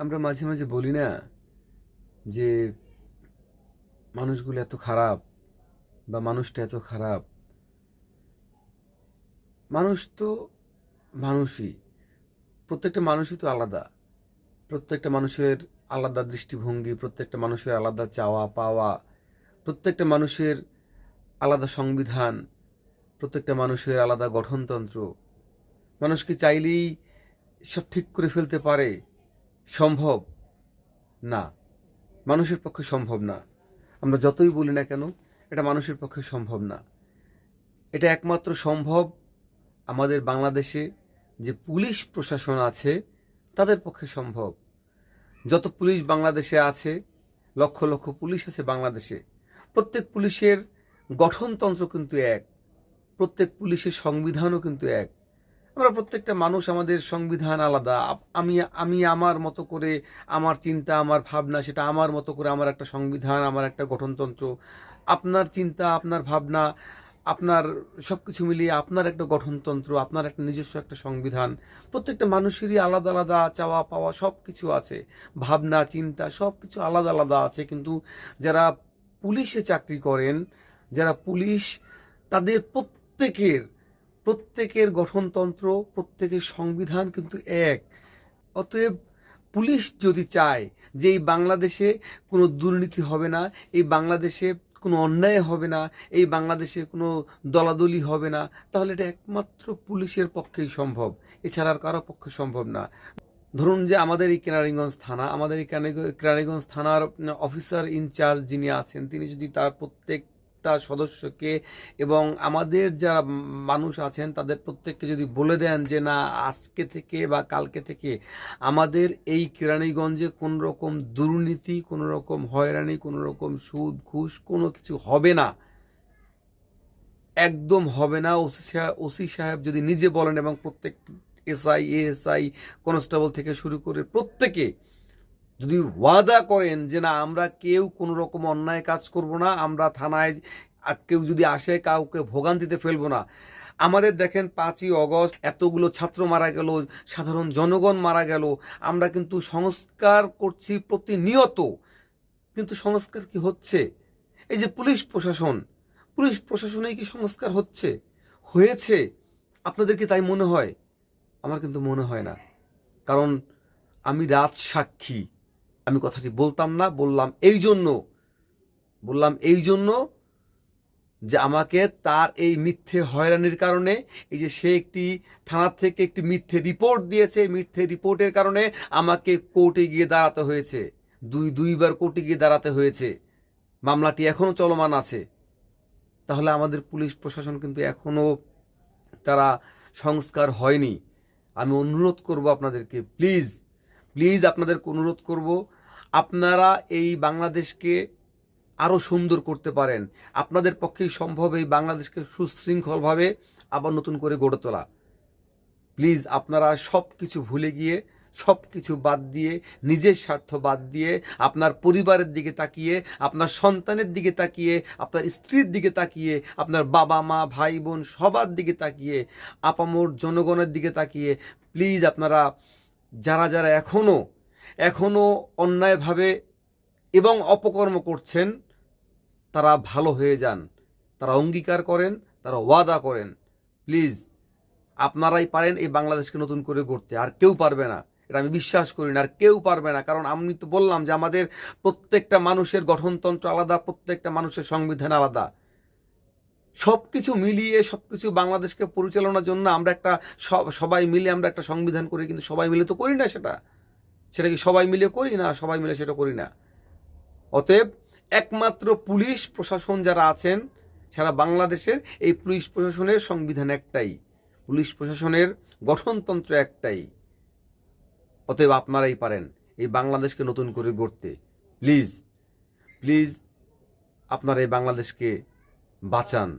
আমরা মাঝে মাঝে বলি না যে মানুষগুলো এত খারাপ বা মানুষটা এত খারাপ। মানুষ তো মানুষই। প্রত্যেকটা মানুষই তো আলাদা। প্রত্যেকটা মানুষের আলাদা দৃষ্টিভঙ্গি, প্রত্যেকটা মানুষের আলাদা চাওয়া পাওয়া, প্রত্যেকটা মানুষের আলাদা সংবিধান, প্রত্যেকটা মানুষের আলাদা গঠনতন্ত্র। মানুষকে চাইলেই সব ঠিক করে ফেলতে পারে? সম্ভব না। মানুষের পক্ষে সম্ভব না। আমরা যতই বলি না কেন, এটা মানুষের পক্ষে সম্ভব না। এটা একমাত্র সম্ভব আমাদের বাংলাদেশে যে পুলিশ প্রশাসন আছে, তাদের পক্ষে সম্ভব। যত পুলিশ বাংলাদেশে আছে, লক্ষ লক্ষ পুলিশ আছে বাংলাদেশে, প্রত্যেক পুলিশের গঠনতন্ত্র কিন্তু এক, প্রত্যেক পুলিশের সংবিধানও কিন্তু এক। আমরা প্রত্যেকটা মানুষ আমাদের সংবিধান আলাদা। আমি আমি আমার মতো করে আমার চিন্তা, আমার ভাবনা, সেটা আমার মতো করে আমার একটা সংবিধান, আমার একটা গঠনতন্ত্র। আপনার চিন্তা, আপনার ভাবনা, আপনার সব কিছু মিলিয়ে আপনার একটা গঠনতন্ত্র, আপনার একটা নিজস্ব একটা সংবিধান। প্রত্যেকটা মানুষেরই আলাদা আলাদা চাওয়া, পাওয়া সব কিছু আছে। ভাবনা, চিন্তা সব কিছু আলাদা আলাদা আছে। কিন্তু যারা পুলিশে চাকরি করেন, যারা পুলিশ, তাদের প্রত্যেকের প্রত্যেকের গঠনতন্ত্র, প্রত্যেকের সংবিধান কিন্তু এক। অতএব পুলিশ যদি চায় যে এই বাংলাদেশে কোনো দুর্নীতি হবে না, এই বাংলাদেশে কোনো অন্যায় হবে না, এই বাংলাদেশে কোনো দলাদলি হবে না, তাহলে এটা একমাত্র পুলিশের পক্ষেই সম্ভব। এছাড়া আর কারও পক্ষে সম্ভব না। ধরুন যে আমাদের এই কেরানীগঞ্জ থানা, আমাদের এই কেরানী- কেরানীগঞ্জ থানার অফিসার ইনচার্জ যিনি আছেন, তিনি যদি তার প্রত্যেকটা সদস্যকে এবং আমাদের যারা মানুষ আছেন, তাদের প্রত্যেককে যদি বলে দেন যে, না, আজকে থেকে বা কালকে থেকে আমাদের এই কেরানীগঞ্জে কোনো রকম দুর্নীতি কোনো রকম হয়রানি কোনো রকম সুদ, ঘুষ কোনো কিছু হবে না। একদম হবে না। ওসি সাহেব ওসি সাহেব যদি নিজে বলেন এবং প্রত্যেক এসআই, এএসআই, কনস্টেবল থেকে শুরু করে প্রত্যেকে যদি ওয়াদা করেন যে না, আমরা কেউ কোনো রকম অন্যায় কাজ করব না, আমরা থানায় কেউ যদি আসে, কাউকে ভোগান্তিতে ফেলব না। আমাদের দেখেন পাঁচই অগস্ট, এতগুলো ছাত্র মারা গেল, সাধারণ জনগণ মারা গেল, আমরা কিন্তু সংস্কার করছি প্রতিনিয়ত। কিন্তু সংস্কার কি হচ্ছে? এই যে পুলিশ প্রশাসন, পুলিশ প্রশাসনে কি সংস্কার হচ্ছে? হয়েছে। আপনাদের কি তাই মনে হয়? আমার কিন্তু মনে হয় না। কারণ আমি রাত সাক্ষী আমি কথাটি বলতাম না, বললাম এই জন্য বললাম এই জন্য যে আমাকে তার এই মিথ্যে হয়রানির কারণে, এই যে সে একটি থানার থেকে একটি মিথ্যে রিপোর্ট দিয়েছে মিথ্যে রিপোর্টের কারণে আমাকে কোর্টে গিয়ে দাঁড়াতে হয়েছে। দুই, দুইবার কোর্টে গিয়ে দাঁড়াতে হয়েছে। মামলাটি এখনও চলমান আছে। তাহলে আমাদের পুলিশ প্রশাসন কিন্তু এখনও তারা সংস্কার হয়নি। আমি অনুরোধ করব আপনাদেরকে, প্লিজ প্লিজ আপনাদেরকে অনুরোধ করব, আপনারা এই বাংলাদেশকে আরও সুন্দর করতে পারেন। আপনাদের পক্ষেই সম্ভব এই বাংলাদেশকে সুশৃঙ্খলভাবে আবার নতুন করে গড়ে তোলা। প্লিজ আপনারা সব কিছু ভুলে গিয়ে সব কিছু বাদ দিয়ে, নিজের স্বার্থ বাদ দিয়ে, আপনার পরিবারের দিকে তাকিয়ে, আপনার সন্তানের দিকে তাকিয়ে, আপনার স্ত্রীর দিকে তাকিয়ে, আপনার বাবা মা, ভাই বোন সবার দিকে তাকিয়ে, আপামোর জনগণের দিকে তাকিয়ে, প্লিজ আপনারা যারা যারা এখনও এখনও অন্যায়ভাবে এবং অপকর্ম করছেন, তারা ভালো হয়ে যান। তারা অঙ্গীকার করেন, তারা ওয়াদা করেন। প্লিজ, আপনারাই পারেন এই বাংলাদেশকে নতুন করে গড়তে। আর কেউ পারবে না। এটা আমি বিশ্বাস করি না। আর কেউ পারবে না। কারণ আমি তো বললাম যে আমাদের প্রত্যেকটা মানুষের গঠনতন্ত্র আলাদা, প্রত্যেকটা মানুষের সংবিধান আলাদা। সব কিছু মিলিয়ে সব কিছু বাংলাদেশকে পরিচালনার জন্য আমরা একটা সবাই মিলে আমরা একটা সংবিধান করি, কিন্তু সবাই মিলে তো করি না সেটা। সেটা কি সবাই মিলে করি না, সবাই মিলে সেটা করি না? অতএব একমাত্র পুলিশ প্রশাসন যারা আছেন, সারা বাংলাদেশের এই পুলিশ প্রশাসনের সংবিধান একটাই। পুলিশ প্রশাসনের গঠনতন্ত্র একটাই। অতএব আপনারাই পারেন এই বাংলাদেশকে নতুন করে গড়তে। প্লিজ প্লিজ আপনারা এই বাংলাদেশকে বাঁচান